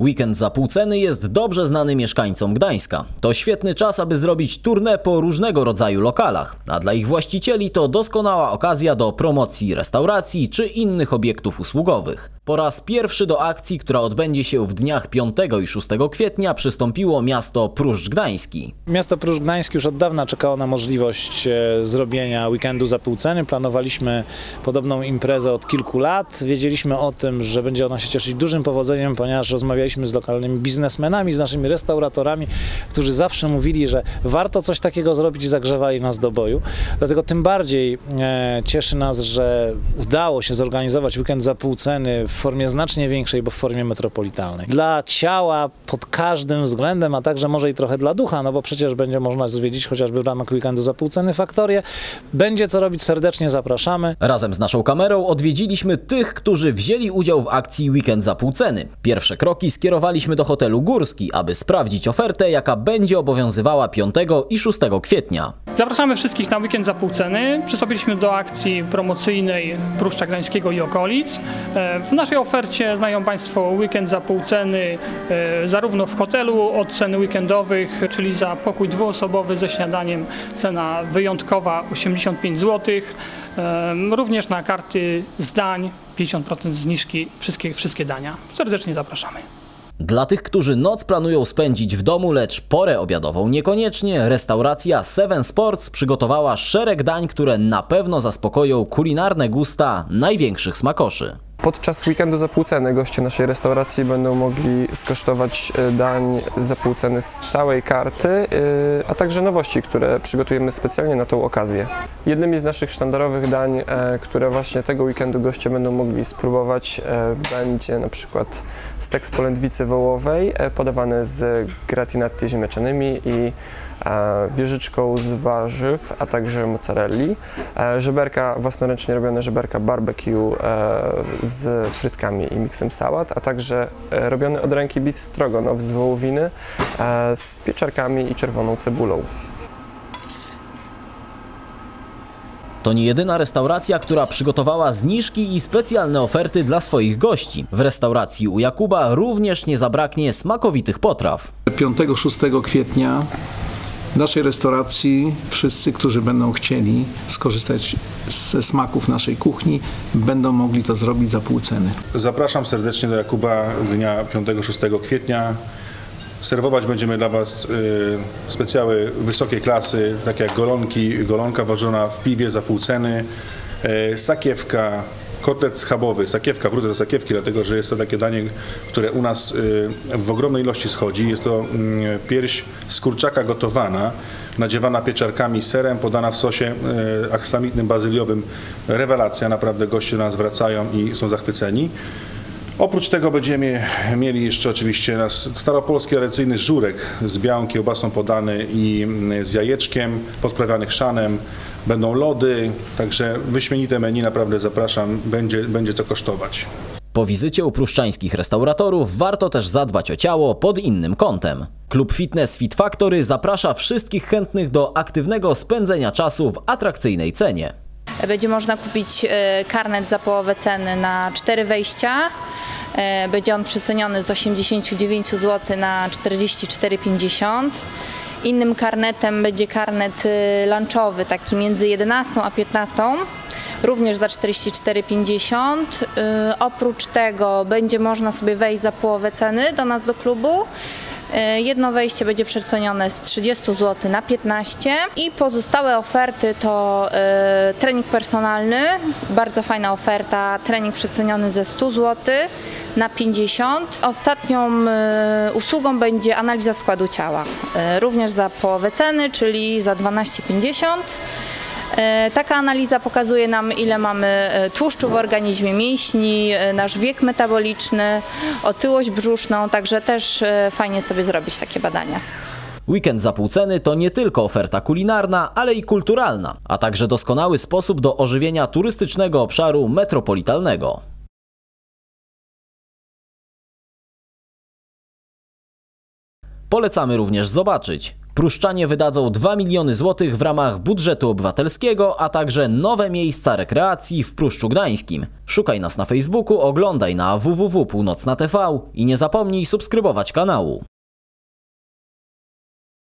Weekend za pół ceny jest dobrze znany mieszkańcom Gdańska. To świetny czas, aby zrobić tournée po różnego rodzaju lokalach, a dla ich właścicieli to doskonała okazja do promocji restauracji czy innych obiektów usługowych. Po raz pierwszy do akcji, która odbędzie się w dniach 5 i 6 kwietnia przystąpiło miasto Pruszcz Gdański. Miasto Pruszcz Gdański już od dawna czekało na możliwość e, zrobienia weekendu za pół ceny. Planowaliśmy podobną imprezę od kilku lat. Wiedzieliśmy o tym, że będzie ona się cieszyć dużym powodzeniem, ponieważ rozmawialiśmy z lokalnymi biznesmenami, z naszymi restauratorami, którzy zawsze mówili, że warto coś takiego zrobić i zagrzewali nas do boju. Dlatego tym bardziej e, cieszy nas, że udało się zorganizować weekend za pół ceny w formie znacznie większej, bo w formie metropolitalnej. Dla ciała pod każdym względem, a także może i trochę dla ducha, no bo przecież będzie można zwiedzić chociażby w ramach weekendu za pół ceny faktorię. Będzie co robić, serdecznie zapraszamy. Razem z naszą kamerą odwiedziliśmy tych, którzy wzięli udział w akcji Weekend za pół ceny. Pierwsze kroki skierowaliśmy do hotelu Górski, aby sprawdzić ofertę, jaka będzie obowiązywała 5 i 6 kwietnia. Zapraszamy wszystkich na weekend za pół ceny. Przystąpiliśmy do akcji promocyjnej Pruszcza Gdańskiego i okolic. E, W naszej ofercie znają Państwo weekend za pół ceny e, zarówno w hotelu od ceny weekendowych, czyli za pokój dwuosobowy ze śniadaniem cena wyjątkowa 85 zł. E, Również na karty z dań 50% zniżki wszystkie, wszystkie dania. Serdecznie zapraszamy. Dla tych, którzy noc planują spędzić w domu, lecz porę obiadową niekoniecznie, restauracja Seven Sports przygotowała szereg dań, które na pewno zaspokoją kulinarne gusta największych smakoszy. Podczas weekendu za pół ceny goście naszej restauracji będą mogli skosztować e, dań za pół ceny z całej karty, e, a także nowości, które przygotujemy specjalnie na tą okazję. Jednymi z naszych sztandarowych dań, e, które właśnie tego weekendu goście będą mogli spróbować, będzie na przykład stek z polędwicy wołowej e, podawany z gratinatti ziemniaczanymi i wieżyczką z warzyw, a także mozzarelli. E, Żeberka, własnoręcznie robione żeberka barbecue e, z frytkami i miksem sałat, a także robiony od ręki beef stroganoff z wołowiny z pieczarkami i czerwoną cebulą. To nie jedyna restauracja, która przygotowała zniżki i specjalne oferty dla swoich gości. W restauracji u Jakuba również nie zabraknie smakowitych potraw. 5-6 kwietnia w naszej restauracji wszyscy, którzy będą chcieli skorzystać ze smaków naszej kuchni, będą mogli to zrobić za pół ceny. Zapraszam serdecznie do Jakuba z dnia 5-6 kwietnia. Serwować będziemy dla Was y, specjały wysokiej klasy, takie jak golonki, golonka ważona w piwie za pół ceny, y, sakiewka, kotlet schabowy, sakiewka, wrócę do sakiewki, dlatego że jest to takie danie, które u nas y, w ogromnej ilości schodzi. Jest to mm, pierś z kurczaka gotowana, nadziewana pieczarkami, serem, podana w sosie y, aksamitnym, bazyliowym. Rewelacja, naprawdę goście do nas wracają i są zachwyceni. Oprócz tego będziemy mieli jeszcze oczywiście nasz staropolski tradycyjny żurek z białą kiełbasą podany i mm, z jajeczkiem podprawiany chrzanem. Będą lody, także wyśmienite menu, naprawdę zapraszam, będzie, będzie co kosztować. Po wizycie u pruszczańskich restauratorów warto też zadbać o ciało pod innym kątem. Klub Fitness Fit Factory zaprasza wszystkich chętnych do aktywnego spędzenia czasu w atrakcyjnej cenie. Będzie można kupić e, karnet za połowę ceny na cztery wejścia. E, Będzie on przeceniony z 89 zł na 44,50. Innym karnetem będzie karnet e, lunchowy, taki między 11 a 15, również za 44,50. E, Oprócz tego będzie można sobie wejść za połowę ceny do nas do klubu. E, Jedno wejście będzie przecenione z 30 zł na 15 i pozostałe oferty to e, trening personalny, bardzo fajna oferta, trening przeceniony ze 100 zł na 50. Ostatnią e, usługą będzie analiza składu ciała, również za połowę ceny, czyli za 12,50. E, Taka analiza pokazuje nam, ile mamy e, tłuszczu w organizmie mięśni, e, nasz wiek metaboliczny, otyłość brzuszną, także też fajnie sobie zrobić takie badania. Weekend za pół ceny to nie tylko oferta kulinarna, ale i kulturalna, a także doskonały sposób do ożywienia turystycznego obszaru metropolitalnego. Polecamy również zobaczyć Pruszczanie wydadzą 2 miliony złotych w ramach budżetu obywatelskiego, a także nowe miejsca rekreacji w Pruszczu Gdańskim. Szukaj nas na Facebooku, oglądaj na www.północna TV i nie zapomnij subskrybować kanału.